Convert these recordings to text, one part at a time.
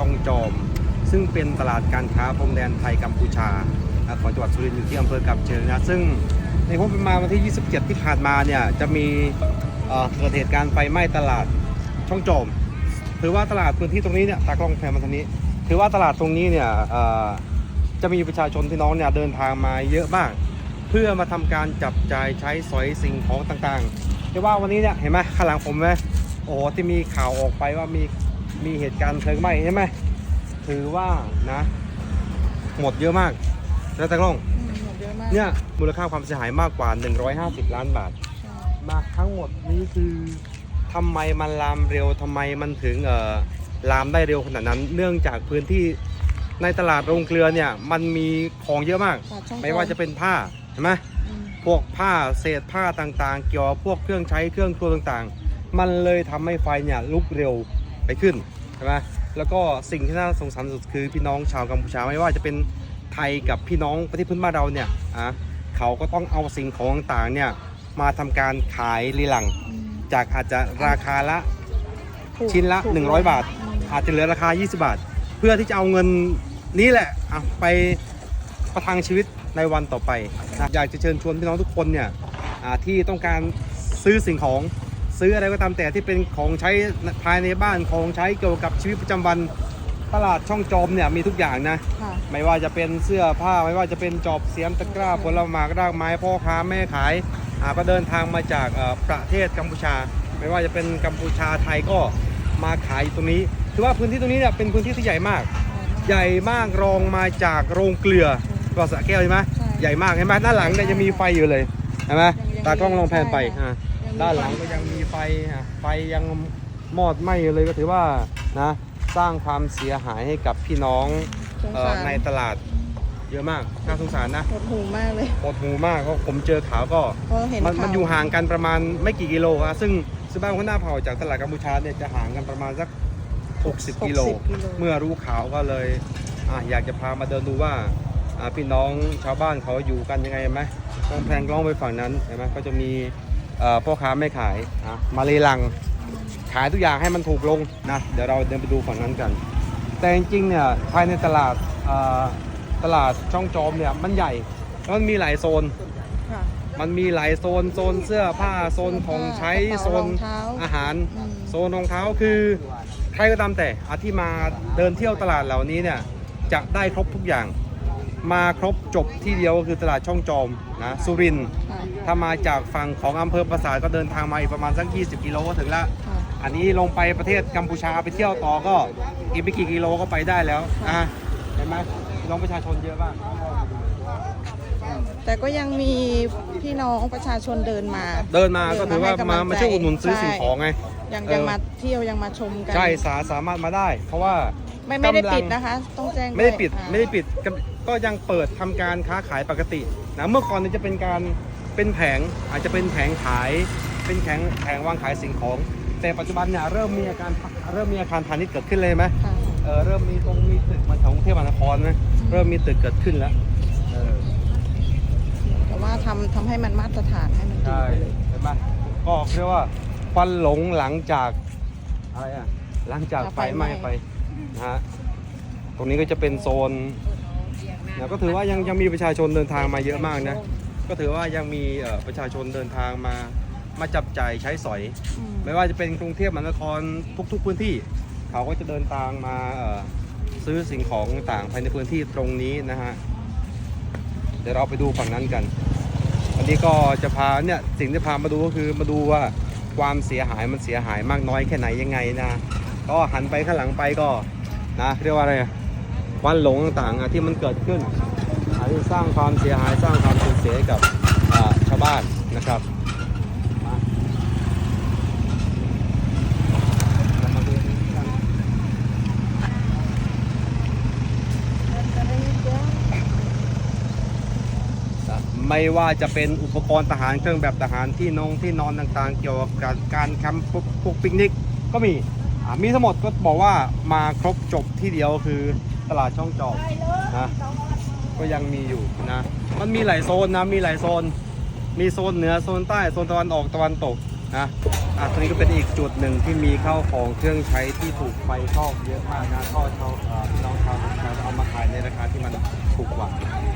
ช่องจอม ซึ่งเป็นตลาดการค้าพรมแดนไทยกัมพูชาของจังหวัดสุรินทร์อยู่ที่อำเภอกับเชิงนะซึ่งในงบประมาณวันที่ 27 ที่ผ่านมาเนี่ยจะมีเกิดเหตุการณ์ไฟไหม้ตลาดช่องจอมถือว่าตลาดพื้นที่ตรงนี้เนี่ยตากล้องแพนมาทางนี้ ถือว่าตลาดตรงนี้เนี่ยจะมีประชาชนพี่น้องเนี่ยเดินทางมาเยอะมาก เพื่อมาทำการจับจ่ายใช้สอยสิ่งของต่างๆแต่ว่าวันนี้เนี่ยเห็นไหมข้างหลังผมไหมโอ้โหที่มีข่าวออกไปว่ามี มีเหตุการณ์เพลิงไหม้ใช่ไหมถือว่านะ หมดเยอะมากแล้วตากล้องอืมหมดเยอะมากเนี่ยมูลค่าความเสียหายมากกว่า 150 ล้านบาท ใช่มาทั้งหมดนี้คือทำไมมันลามเร็วทำไมมันถึงเอ่อลามได้เร็วขนาดนั้น เนื่องจากพื้นที่ในตลาดโรงเกลือเนี่ยมันมีของเยอะมาก ปากช่องไม่ว่าจะเป็นผ้าเห็นไหมอืมพวกผ้าเศษผ้าต่างๆ เกี่ยวกับพวกเครื่องใช้เครื่องครัวต่างๆ มันเลยทำให้ไฟเนี่ยลุกเร็ว ไปขึ้นใช่ไหมแล้วก็สิ่งที่น่าสงสารสุดคือพี่น้องชาวกัมพูชาไม่ว่าจะเป็นไทยกับพี่น้องประเทศเพื่อนบ้านเราเนี่ยอะเขาก็ต้องเอาสิ่งของต่างๆเนี่ยมาทำการขายรีลังอืมจากอาจจะราคาละถูกชิ้นละถูก100 บาทอืมอาจจะเหลือราคา 20 บาท เพื่อที่จะเอาเงินนี้แหละอะไปประทังชีวิตในวันต่อไปนะอยากจะเชิญชวนพี่น้องทุกคนเนี่ยอ่าที่ต้องการซื้อสิ่งของ ซื้ออะไรก็ตามแต่ที่เป็นของใช้ภายในบ้านของใช้เกี่ยวกับชีวิตประจำวันตลาดช่องจอมเนี่ยมีทุกอย่างนะค่ะไม่ว่าจะเป็นเสื้อผ้าไม่ว่าจะเป็นจอบเสียมตะกร้าผลไม้รากไม้พ่อค้าแม่ขายอ่าก็เดินทางมาจากเอ่อประเทศกัมพูชา ไม่ว่าจะเป็นกัมพูชาไทยก็มาขายอยู่ตรงนี้ถือว่าพื้นที่ตรงนี้เนี่ยเป็นพื้นที่ที่ใหญ่มาก ใหญ่มากรองมาจากโรงเกลือปราสาทแก้วใช่ไหมใช่ใหญ่มากเห็นไหมด้านหลังเนี่ยยังมีไฟอยู่เลยเห็นไหมยังตากล้องลองแพนไปใช่ค่ะอะยังมี ด้านหลังก็ยังมีไฟอะไฟยังมอดไหม้อยู่เลยก็ถือว่านะสร้างความเสียหายให้กับพี่น้องสงเอ่อสารในตลาดเยอะมากน่าสงสารนะหดหูมากเลยปวดหูมากเพราะผมเจอข่าวก็เพราะเห็นมันข่าวมันอยู่ห่างกันประมาณไม่กี่กิโลครับซึ่งซึ่งบ้านคนหน้าเผ่าจากตลาดกัมพูชาเนี่ยจะห่างกันประมาณสัก 60 กิโล60กิโลเมื่อรู้ข่าวก็เลยอะอยากจะพามาเดินดูว่าอะพี่น้องชาวบ้านเขาอยู่กันยังไงไหมลองแพงกล้องไปฝั่งนั้นเห็นไหมก็จะมี เอ่อพ่อค้าไม่ขายอะมาเลลัง ขายทุกอย่างให้มันถูกลงนะเดี๋ยวเราเดินไปดูฝั่งนั้นกัน แต่จริงๆเนี่ยภายในตลาดเอ่อตลาดช่องจอมเนี่ยมันใหญ่แล้วมันมีหลายโซน ค่ะ มันมีหลายโซนโซนเสื้อผ้าโซนของใช้กระโซเป๋านรองเท้าอาหาร อืม โซนรองเท้าคือใครก็ตามแต่อาที่มาเดินเที่ยวตลาดเหล่านี้เนี่ยจะได้ครบทุกอย่าง มาครบจบที่เดียวก็คือตลาดช่องจอมนะสุรินทร์ค่ะถ้ามาจากฝั่งของอำเภอปราสาทก็เดินทางมาอีกประมาณสัก 20 กิโลก็ถึงละค่ะอันนี้ลงไปประเทศกัมพูชาไปเที่ยวต่อก็อีกไม่กี่กิโลก็ไปได้แล้วอะเห็นไหมพี่น้องประชาชนเยอะมากแต่ก็ยังมีพี่น้องประชาชนเดินมา เดินมาก็ถือว่าเดินมามาให้กำลังมาช่วยอุดหนุนซื้อใจสิ่งของไงยังเออยังมาเที่ยวยังมาชมกันใช่สาสามารถมาได้ เพราะว่า ไม่ไม่ได้กำลัง ปิดนะคะ ต้องแจ้งไม่ได้วยปิดอ่าไม่ได้ปิดก็ก็ยังเปิดทำการค้าขายปกตินะเมื่อก่อนเนี่ยจะเป็นการเป็นแผงอาจจะเป็นแผงขาย เป็นแผงแผงวางขายสิ่งของ แต่ปัจจุบันเนี่ยเริ่มมีอาการเริ่มมีอาคารพาณิชย์เกิดขึ้นเลยไหมค่ะ เออเริ่มมีตรงมีตึกมาของกรุงเทพมหานครไหมเริ่มมีตึกเกิดขึ้นแล้วเออแต่ว่าทำทำให้มันมาตรฐานให้มันดีใช่ไปเลยเห็นไหมก็เรียกว่าควันหลงหลังจากอะไรอะหลังจากไฟไหม้ไป นะฮะตรงนี้ก็จะเป็นโซนนะก็ถือว่ายังยังมีประชาชนเดินทางมาเยอะมากนะก็ถือว่ายังมีเอ่อประชาชนเดินทางมามาจับจ่ายใช้สอยอืมไม่ว่าจะเป็นกรุงเทพมหานครทุก ๆ พื้นที่ เขาก็จะเดินทางมาเอ่อซื้อสิ่งของต่างๆภายในพื้นที่ตรงนี้นะฮะเดี๋ยวเราไปดูฝั่งนั้นกันวันนี้ก็จะพาเนี่ยสิ่งที่พามาดูก็คือมาดูว่าความเสียหายมันเสียหายมากน้อยแค่ไหนยังไงนะ ก็หันไปข้างหลังไปก็นะเรียกว่าอะไรควันหลงต่างๆที่มันเกิดขึ้นอาจจะสร้างความเสียหายสร้างความสูญเสียกับชาวบ้านนะครับไม่ว่าจะเป็นอุปกรณ์ทหารเครื่องแบบทหารที่นงที่นอนต่างๆ เกี่ยวกับการการแคมป์พวกปิกนิกก็มี มีทั้งหมดก็บอกว่ามาครบจบที่เดียวคือตลาดช่องจอบนะก็ยังมีอยู่นะมันมีหลายโซนนะมีหลายโซน มีโซนเหนือโซนใต้โซนตะวันออกตะวันตกนะอะตรงนี้ก็เป็นอีกจุดหนึ่งที่มีข้าวของเครื่องใช้ที่ถูกไฟคลอกเยอะมากนะก็ชาวเอ่อพี่น้องชาวกัมพูชาเอามาขายในราคาที่มันถูกกว่า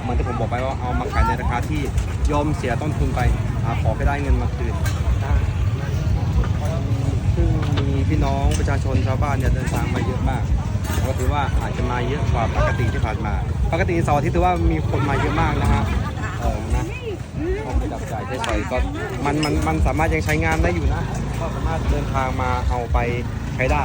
เหมันที่ผมบอกไปว่าเอามาขายในราคาที่ยอมเสียต้นทุนไปอขอให้ได้เงินมาคืนนะซึ่งมี พี่น้องประชาชนชาวบ้านเนี่ยเดินทางมาเยอะมากก็ถือว่าอาจจะมาเยอะกว่าปกติที่ผ่านมา ปกติเสาร์อาที่ถือว่ามีคนมาเยอะมากนะฮะเออนะห้องไปจับจ่ายใช้สอยก็มันมันมันสามารถยังใช้งานได้อยู่นะ ก็สามารถเดินทางมาเอาไปใช้ได้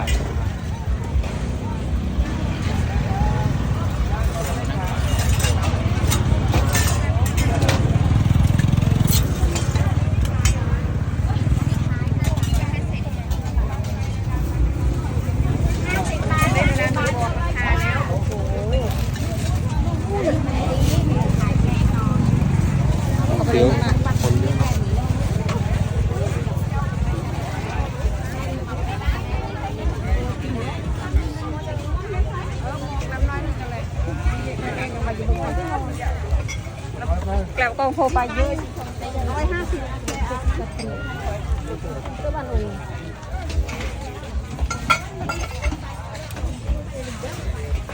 เดี๋ยวคนเยอะเน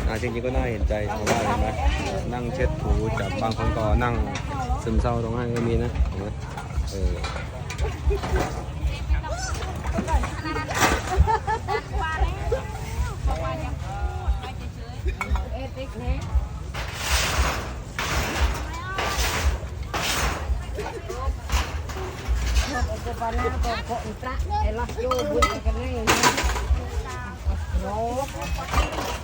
อะแกล้วกองโพไปเยอะร้อยห้าสิบก็บ้านอื่นอ่าจริงๆก็น่าเห็นใจชาวบ้านเห็นไหมนั่งเช็ดถูจับบางคนก็นั่งซึมเศร้าตรงไห้นก็มีนะเห็นไหมเออเอ็ดเอ็กเนี่ยก็บ้าก็ขออีกละไอ้ละโยบุญกันเลยโอ้